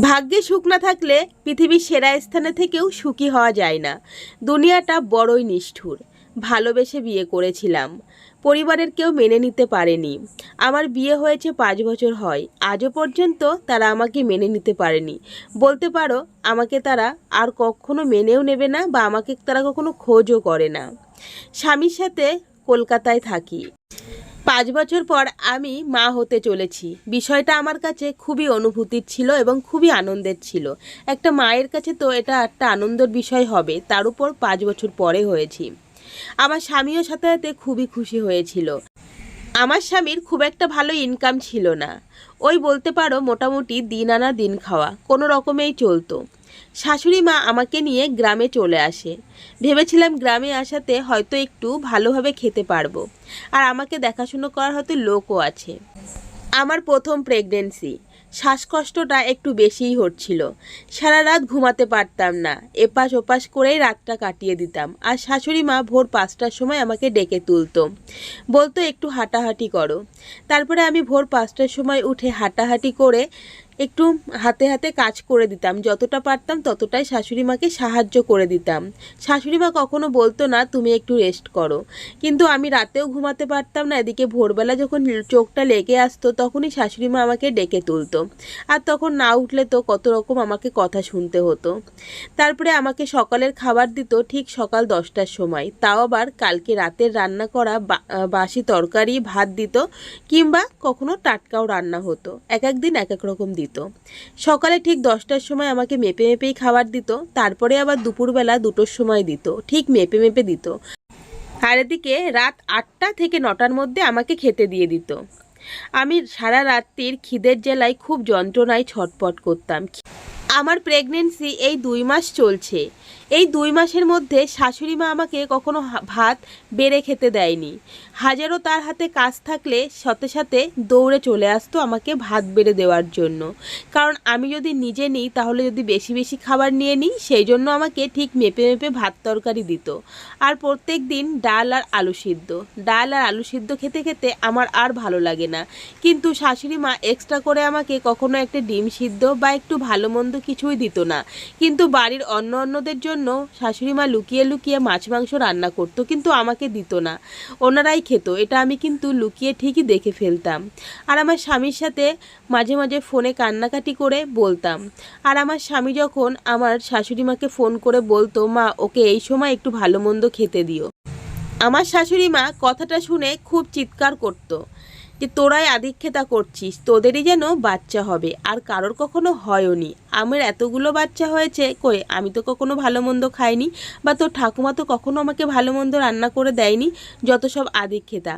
ভাগ্যে সুখ না থাকলে পৃথিবীর সেরা স্থানে থেকেও সুখী হওয়া যায় না। দুনিয়াটা বড়ই নিষ্ঠুর। ভালোবেসে বিয়ে করেছিলাম। পরিবারের কেউ মেনে নিতে পারেনি। আমার বিয়ে হয়েছে পাঁচ বছর হয়। আজও পর্যন্ত তারা আমাকে মেনে নিতে পারেনি। বলতে পারো, আমাকে তারা আর কখনো মেনেও নেবে না বা আমাকে তারা কখনো খোঁজও করে না। স্বামীর সাথে কলকাতায় থাকি। পাঁচ বছর পর আমি মা হতে চলেছি। বিষয়টা আমার কাছে খুবই অনুভূতির ছিল এবং খুবই আনন্দের ছিল। একটা মায়ের কাছে তো এটা একটা আনন্দের বিষয় হবে, তার উপর পাঁচ বছর পরে হয়েছি। আমার স্বামীও সাথে সাথে খুবই খুশি হয়েছিল। আমার স্বামীর খুব একটা ভালো ইনকাম ছিল না। ওই বলতে পারো মোটামুটি দিন আনা দিন খাওয়া, কোনো রকমেই চলতো। শাশুড়ি মা আমাকে নিয়ে গ্রামে চলে আসে। ভেবেছিলাম গ্রামে আসাতে হয়তো একটু ভালোভাবে খেতে পারব। আর আমাকে দেখাশুনো করার হয়তো লোকও আছে। আমার প্রথম প্রেগনেন্সি শ্বাসকষ্টটা একটু বেশিই হচ্ছিল। সারা রাত ঘুমাতে পারতাম না। এপাশ ওপাশ করেই রাতটা কাটিয়ে দিতাম। আর শাশুড়ি মা ভোর পাঁচটার সময় আমাকে ডেকে তুলতো। বলতো, একটু হাঁটাহাঁটি করো। তারপরে আমি ভোর পাঁচটার সময় উঠে হাঁটাহাঁটি করে একটু হাতে হাতে কাজ করে দিতাম। যতটা পারতাম ততটাই শাশুড়ি মাকে সাহায্য করে দিতাম। শাশুড়ি মা কখনো বলতো না, তুমি একটু রেস্ট করো। কিন্তু আমি রাতেও ঘুমাতে পারতাম না। এদিকে ভোরবেলা যখন চোখটা লেগে আসতো তখনই শাশুড়ি মা আমাকে ডেকে তুলতো। আর তখন না উঠলে তো কত রকম আমাকে কথা শুনতে হতো। তারপরে আমাকে সকালের খাবার দিত ঠিক সকাল দশটার সময়। তাও আবার কালকে রাতের রান্না করা বাসি তরকারি, ভাত দিত কিংবা কখনো টাটকাও রান্না হতো। এক এক দিন এক এক রকম দিত। সকালে ঠিক দশটার সময় আমাকে মেপে মেপেই খাবার দিত, তারপরে আবার দুপুরবেলা দুটোর সময় দিত, ঠিক মেপে মেপে দিত। আর এদিকে রাত আটটা থেকে নটার মধ্যে আমাকে খেতে দিয়ে দিত। আমি সারা রাত্রির খিদের জেলায় খুব যন্ত্রণায় ছটপট করতাম। আমার প্রেগনেন্সি এই দুই মাস চলছে। এই দুই মাসের মধ্যে শাশুড়ি মা আমাকে কখনো ভাত বেড়ে খেতে দেয়নি। হাজারো তার হাতে কাজ থাকলে সাথে সাথে দৌড়ে চলে আসতো আমাকে ভাত বেড়ে দেওয়ার জন্য। কারণ আমি যদি নিজে নিই, তাহলে যদি বেশি বেশি খাবার নিয়ে নিই, সেই জন্য আমাকে ঠিক মেপে মেপে ভাত তরকারি দিত। আর প্রত্যেক দিন ডাল আর আলু সিদ্ধ। ডাল আর আলু সিদ্ধ খেতে খেতে আমার আর ভালো লাগে না। কিন্তু শাশুড়ি মা এক্সট্রা করে আমাকে কখনো একটা ডিম সিদ্ধ বা একটু ভালো মন্দ কিছুই দিত না। কিন্তু বাড়ির অন্য অন্যদের জন্য শাশুড়ি মা লুকিয়ে লুকিয়ে মাছ, মাংস রান্না করতো, কিন্তু আমাকে দিত না। ওনারাই খেত, এটা আমি কিন্তু লুকিয়ে ঠিকই দেখে ফেলতাম। আর আমার স্বামীর সাথে মাঝে মাঝে ফোনে কান্নাকাটি করে বলতাম। আর আমার স্বামী যখন আমার শাশুড়ি মাকে ফোন করে বলতো, মা, ওকে এই সময় একটু ভালো মন্দ খেতে দিও। আমার শাশুড়ি মা কথাটা শুনে খুব চিৎকার করতো। যে তোরাই আধিক্ষেতা করছিস, তোদেরই যেন বাচ্চা হবে। আর কারোর কখনো হয়ওনি আমার এতগুলো বাচ্চা হয়েছে কই, আমি তো কখনো ভালো মন্দ খাইনি বা তোর ঠাকুমা তো কখনো আমাকে ভালো মন্দ রান্না করে দেয়নি, যত সব আধিক্ষেতা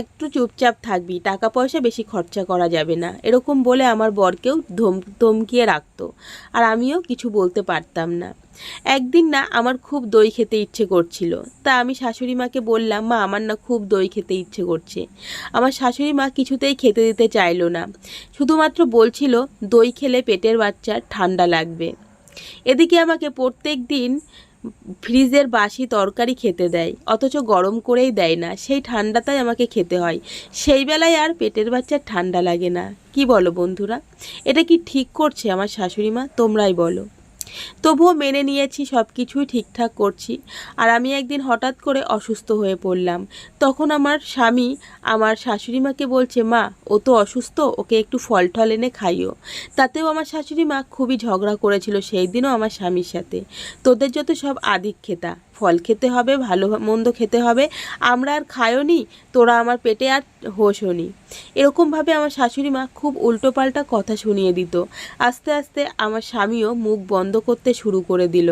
একটু চুপচাপ থাকবি টাকা পয়সা বেশি খরচা করা যাবে না। এরকম বলে আমার বরকেও ধম, ধমকিয়ে রাখতো। আর আমিও কিছু বলতে পারতাম না। একদিন না আমার খুব দই খেতে ইচ্ছে করছিল। তা আমি শাশুড়ি মাকে বললাম, মা, আমার না খুব দই খেতে ইচ্ছে করছে। আমার শাশুড়ি মা কিছুতেই খেতে দিতে চাইলো না। শুধুমাত্র বলছিল, দই খেলে পেটের বাচ্চার ঠান্ডা লাগবে। এদিকে আমাকে প্রত্যেক দিন ফ্রিজের বাসি তরকারি খেতে দেয়, অথচ গরম করেই দেয় না। সেই ঠান্ডাটাই আমাকে খেতে হয়। সেই বেলায় আর পেটের বাচ্চার ঠান্ডা লাগে না। কি বলো বন্ধুরা? এটা কি ঠিক করছে আমার শাশুড়ি মা? তোমরাই বলো। তবুও মেনে নিয়েছি সব কিছুই ঠিকঠাক করছি। আর আমি একদিন হঠাৎ করে অসুস্থ হয়ে পড়লাম। তখন আমার স্বামী আমার শাশুড়ি মাকে বলছে, মা, ও তো অসুস্থ, ওকে একটু ফল টল এনে খাইও। তাতেও আমার শাশুড়ি মা খুবই ঝগড়া করেছিল সেই দিনও আমার স্বামীর সাথে। তোদের যত সব আদিক্ষেতা ফল খেতে হবে, ভালো মন্দ খেতে হবে, আমরা আর খায়ও নি তোরা আমার পেটে আর হোসও নি এরকমভাবে আমার শাশুড়ি মা খুব উল্টোপাল্টা কথা শুনিয়ে দিত। আস্তে আস্তে আমার স্বামীও মুখ বন্ধ করতে শুরু করে দিল।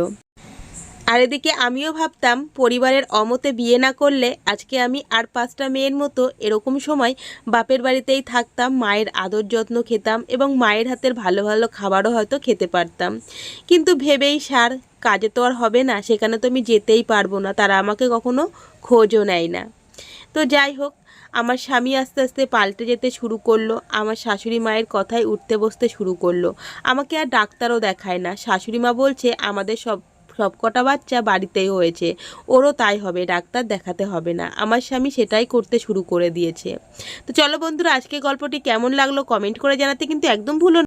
আর এদিকে আমিও ভাবতাম, পরিবারের অমতে বিয়ে না করলে আজকে আমি আর পাঁচটা মেয়ের মতো এরকম সময় বাপের বাড়িতেই থাকতাম, মায়ের আদর যত্ন খেতাম এবং মায়ের হাতের ভালো ভালো খাবারও হয়তো খেতে পারতাম। কিন্তু ভেবেই সার, কাজে তো আর হবে না, সেখানে তো আমি যেতেই পারব না, তারা আমাকে কখনো খোঁজও নেয় না। তো যাই হোক আমার স্বামী আস্তে আস্তে পাল্টে যেতে শুরু করল, আমার শাশুড়ি মায়ের কথায় উঠতে বসতে শুরু করল। আমাকে আর ডাক্তারও দেখায় না। শাশুড়ি মা বলছে, আমাদের সব সব কটা বাচ্চা বাড়িতেই হয়েছে। ওরও তাই হবে, ডাক্তার দেখাতে হবে না। আমার স্বামী সেটাই করতে শুরু করে দিয়েছে। তো চলো বন্ধুরা আজকে গল্পটি কেমন লাগল কমেন্ট করে জানাতে কিন্তু একদম ভুলো।